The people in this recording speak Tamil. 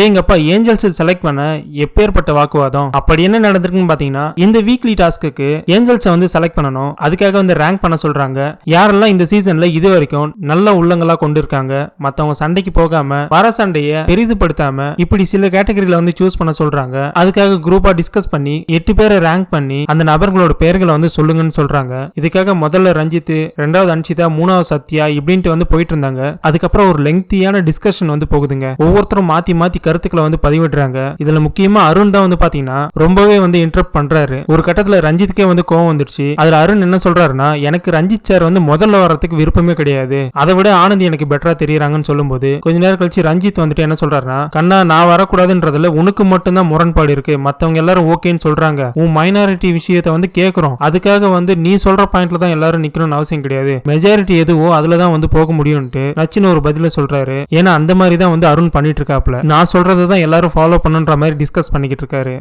டேங்கப்பா ஏஞ்சல்ஸ் செலக்ட் பண்ண எப்பேற்பட்ட வாக்குவாதம்? அப்படி என்ன நடந்திருக்குன்னு பாத்தீங்கன்னா இந்த வீக்லி டாஸ்க்கு ஏஞ்சல்ஸை வந்து செலக்ட் பண்ணணும். அதுக்காக வந்து ரேங்க் பண்ண சொல்றாங்க. யாரெல்லாம் இந்த சீசன்ல இது வரைக்கும் நல்ல உள்ளங்களா கொண்டு இருக்காங்க மத்தவங்க சண்டைக்கு போகாம வர சண்டைய பெரிதுபடுத்தாம இப்படி சில கேட்டகரியில வந்து சூஸ் பண்ண சொல்றாங்க. அதுக்காக குரூப்பா டிஸ்கஸ் பண்ணி எட்டு பேரை ரேங்க் பண்ணி அந்த நபர்களோட பெயர்களை வந்து சொல்லுங்கன்னு சொல்றாங்க. இதுக்காக முதல்ல ரஞ்சித் ரெண்டாவது அன்ஷிதா மூணாவது சத்யா இப்படின்ட்டு வந்து போயிட்டு இருந்தாங்க. அதுக்கப்புறம் ஒரு லெங்க்தியான டிஸ்கஷன் வந்து போகுதுங்க. ஒவ்வொருத்தரும் மாத்தி மாத்தி கருத்துக்களை வந்து பதிவிடுறாங்க. இதுல முக்கியமா அருண் தான் வந்து பாத்தீங்கன்னா ரொம்பவே வந்து இன்டரப்ட் பண்றாரு. ஒரு கட்டத்துல ரஞ்சித்துக்கே வந்து கோவம் வந்துருச்சு. அதுல அருண் என்ன சொல்றாருன்னா எனக்கு ரஞ்சித் சார் வந்து முதல்ல வர்றதுக்கு விருப்பமே கிடையாது. அதை விட ஆனந்த் எனக்கு பெட்டரா தெரியறாங்கன்னு சொல்லும்போது கொஞ்ச நேரம் கழிச்சு ரஞ்சித் வந்துட்டு என்ன சொல்றாருன்னா கண்ணா நான் வரக்கூடாதுன்றதுல உனக்கு மட்டும்தான் முரண்பாடு இருக்கு. மத்தவங்க எல்லாரும் ஓகேன்னு சொல்றாங்க. உன் மைனாரிட்டி விஷயத்தை வந்து கேக்குறோம். அதுக்காக வந்து நீ சொல்ற பாயிண்ட்ல தான் எல்லாரும் நிக்கணும்னு அவசியம் கிடையாது. மெஜாரிட்டி எதுவோ அதுல தான் வந்து போக முடியும்ட்டு நச்சுன்னு ஒரு பதில சொல்றாரு. ஏன்னா அந்த மாதிரி தான் வந்து அருண் பண்ணிட்டு இருக்காப்ல நான் சொல்கிறது தான் எல்லாரும் ஃபாலோ பண்ணுன்ற மாதிரி டிஸ்கஸ் பண்ணிக்கிட்டு இருக்காரு.